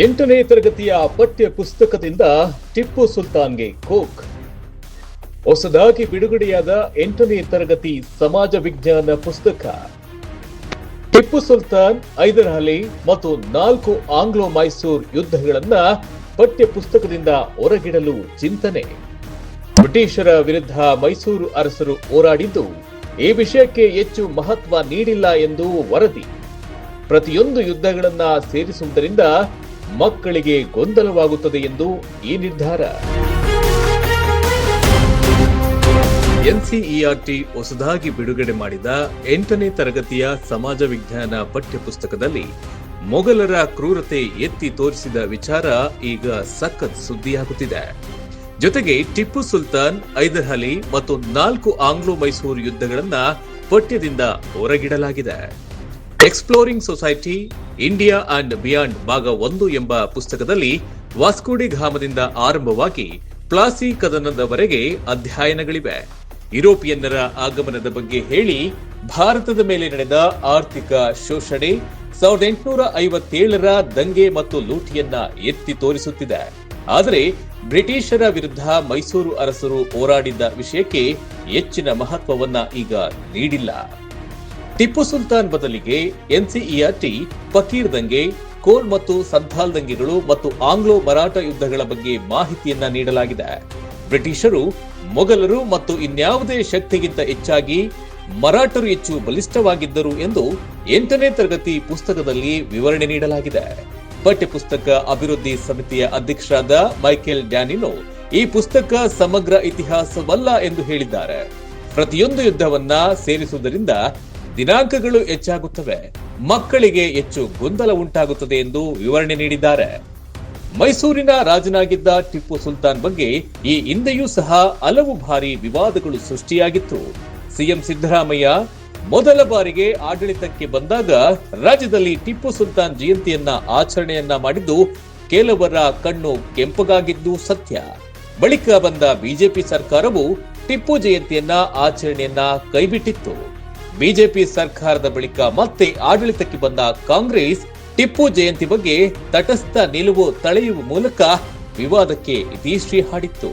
ಎಂಟನೇ ತರಗತಿಯ ಪಠ್ಯ ಪುಸ್ತಕದಿಂದ ಟಿಪ್ಪು ಸುಲ್ತಾನ್ಗೆ ಕೋಕ್. ಹೊಸದಾಗಿ ಬಿಡುಗಡೆಯಾದ ಎಂಟನೇ ತರಗತಿ ಸಮಾಜ ವಿಜ್ಞಾನ ಪುಸ್ತಕ. ಟಿಪ್ಪು ಸುಲ್ತಾನ್ ಐದರ ಅಲಿ ಮತ್ತು ನಾಲ್ಕು ಆಂಗ್ಲೋ ಮೈಸೂರ್ ಯುದ್ಧಗಳನ್ನ ಪಠ್ಯ ಪುಸ್ತಕದಿಂದ ಹೊರಗಿಡಲು ಚಿಂತನೆ. ಬ್ರಿಟಿಷರ ವಿರುದ್ಧ ಮೈಸೂರು ಅರಸರು ಹೋರಾಡಿದ್ದು, ಈ ವಿಷಯಕ್ಕೆ ಹೆಚ್ಚು ಮಹತ್ವ ನೀಡಿಲ್ಲ ಎಂದು ವರದಿ. ಪ್ರತಿಯೊಂದು ಯುದ್ಧಗಳನ್ನ ಸೇರಿಸುವುದರಿಂದ ಮಕ್ಕಳಿಗೆ ಗೊಂದಲವಾಗುತ್ತದೆ ಎಂದು ಈ ನಿರ್ಧಾರ. ಎನ್ಸಿಇಆರ್ಟಿ ಹೊಸದಾಗಿ ಬಿಡುಗಡೆ ಮಾಡಿದ ಎಂಟನೇ ತರಗತಿಯ ಸಮಾಜ ವಿಜ್ಞಾನ ಪಠ್ಯಪುಸ್ತಕದಲ್ಲಿ ಮೊಘಲರ ಕ್ರೂರತೆ ಎತ್ತಿ ತೋರಿಸಿದ ವಿಚಾರ ಈಗ ಸಖತ್ ಸುದ್ದಿಯಾಗುತ್ತಿದೆ. ಜೊತೆಗೆ ಟಿಪ್ಪು ಸುಲ್ತಾನ್ ಅಲಿ ಮತ್ತು ನಾಲ್ಕು ಆಂಗ್ಲೋ ಮೈಸೂರು ಯುದ್ಧಗಳನ್ನ ಪಠ್ಯದಿಂದ ಹೊರಗಿಡಲಾಗಿದೆ. Exploring society India and beyond ಭಾಗ ಒಂದು ಎಂಬ ಪುಸ್ತಕದಲ್ಲಿ ವಾಸ್ಕೋಡಿ ಘಾಮದಿಂದ ಆರಂಭವಾಗಿ ಪ್ಲಾಸಿ ಕದನದವರೆಗೆ ಅಧ್ಯಯನಗಳಿವೆ. ಯುರೋಪಿಯನ್ನರ ಆಗಮನದ ಬಗ್ಗೆ ಹೇಳಿ, ಭಾರತದ ಮೇಲೆ ನಡೆದ ಆರ್ಥಿಕ ಶೋಷಣೆ ಸಾವಿರದ ಎಂಟುನೂರ ಐವತ್ತೇಳರ ದಂಗೆ ಮತ್ತು ಲೂಟಿಯನ್ನ ಎತ್ತಿ ತೋರಿಸುತ್ತಿದೆ. ಆದರೆ ಬ್ರಿಟಿಷರ ವಿರುದ್ಧ ಮೈಸೂರು ಅರಸರು ಹೋರಾಡಿದ್ದ ವಿಷಯಕ್ಕೆ ಹೆಚ್ಚಿನ ಮಹತ್ವವನ್ನ ಈಗ ನೀಡಿಲ್ಲ. ಟಿಪ್ಪು ಸುಲ್ತಾನ್ ಬದಲಿಗೆ ಎನ್ಸಿಇಆರ್ಟಿ ಫಕೀರ್ ದಂಗೆ ಕೋಲ್ ಮತ್ತು ಸದ್ದಾಲ್ ದಂಗೆಗಳು ಮತ್ತು ಆಂಗ್ಲೋ ಮರಾಠ ಯುದ್ಧಗಳ ಬಗ್ಗೆ ಮಾಹಿತಿಯನ್ನ ನೀಡಲಾಗಿದೆ. ಬ್ರಿಟಿಷರು ಮೊಘಲರು ಮತ್ತು ಇನ್ಯಾವುದೇ ಶಕ್ತಿಗಿಂತ ಹೆಚ್ಚಾಗಿ ಮರಾಠರು ಹೆಚ್ಚು ಬಲಿಷ್ಠವಾಗಿದ್ದರು ಎಂದು ಎಂಟನೇ ತರಗತಿ ಪುಸ್ತಕದಲ್ಲಿ ವಿವರಣೆ ನೀಡಲಾಗಿದೆ. ಪಠ್ಯಪುಸ್ತಕ ಅಭಿವೃದ್ಧಿ ಸಮಿತಿಯ ಅಧ್ಯಕ್ಷರಾದ ಮೈಕೆಲ್ ಡ್ಯಾನಿನೊ ಈ ಪುಸ್ತಕ ಸಮಗ್ರ ಇತಿಹಾಸವಲ್ಲ ಎಂದು ಹೇಳಿದ್ದಾರೆ. ಪ್ರತಿಯೊಂದು ಯುದ್ಧವನ್ನ ಸೇರಿಸುವುದರಿಂದ ದಿನಾಂಕಗಳು ಹೆಚ್ಚಾಗುತ್ತವೆ, ಮಕ್ಕಳಿಗೆ ಹೆಚ್ಚು ಗೊಂದಲ ಉಂಟಾಗುತ್ತದೆ ಎಂದು ವಿವರಣೆ ನೀಡಿದ್ದಾರೆ. ಮೈಸೂರಿನ ರಾಜನಾಗಿದ್ದ ಟಿಪ್ಪು ಸುಲ್ತಾನ್ ಬಗ್ಗೆ ಈ ಹಿಂದೆಯೂ ಸಹ ಹಲವು ಬಾರಿ ವಿವಾದಗಳು ಸೃಷ್ಟಿಯಾಗಿತ್ತು. ಸಿಎಂ ಸಿದ್ದರಾಮಯ್ಯ ಮೊದಲ ಬಾರಿಗೆ ಆಡಳಿತಕ್ಕೆ ಬಂದಾಗ ರಾಜ್ಯದಲ್ಲಿ ಟಿಪ್ಪು ಸುಲ್ತಾನ್ ಜಯಂತಿಯನ್ನ ಆಚರಣೆಯನ್ನ ಮಾಡಿದ್ದು ಕೆಲವರ ಕಣ್ಣು ಕೆಂಪಗಾಗಿದ್ದು ಸತ್ಯ. ಬಳಿಕ ಬಂದ ಬಿಜೆಪಿ ಸರ್ಕಾರವು ಟಿಪ್ಪು ಜಯಂತಿಯನ್ನ ಆಚರಣೆಯನ್ನ ಕೈಬಿಟ್ಟಿತ್ತು. ಬಿಜೆಪಿ ಸರ್ಕಾರದ ಬಳಿಕ ಮತ್ತೆ ಆಡಳಿತಕ್ಕೆ ಬಂದ ಕಾಂಗ್ರೆಸ್ ಟಿಪ್ಪು ಜಯಂತಿ ಬಗ್ಗೆ ತಟಸ್ಥ ನಿಲುವು ತಳೆಯುವ ಮೂಲಕ ವಿವಾದಕ್ಕೆ ಇತಿಶ್ರೀ ಹಾಡಿತ್ತು.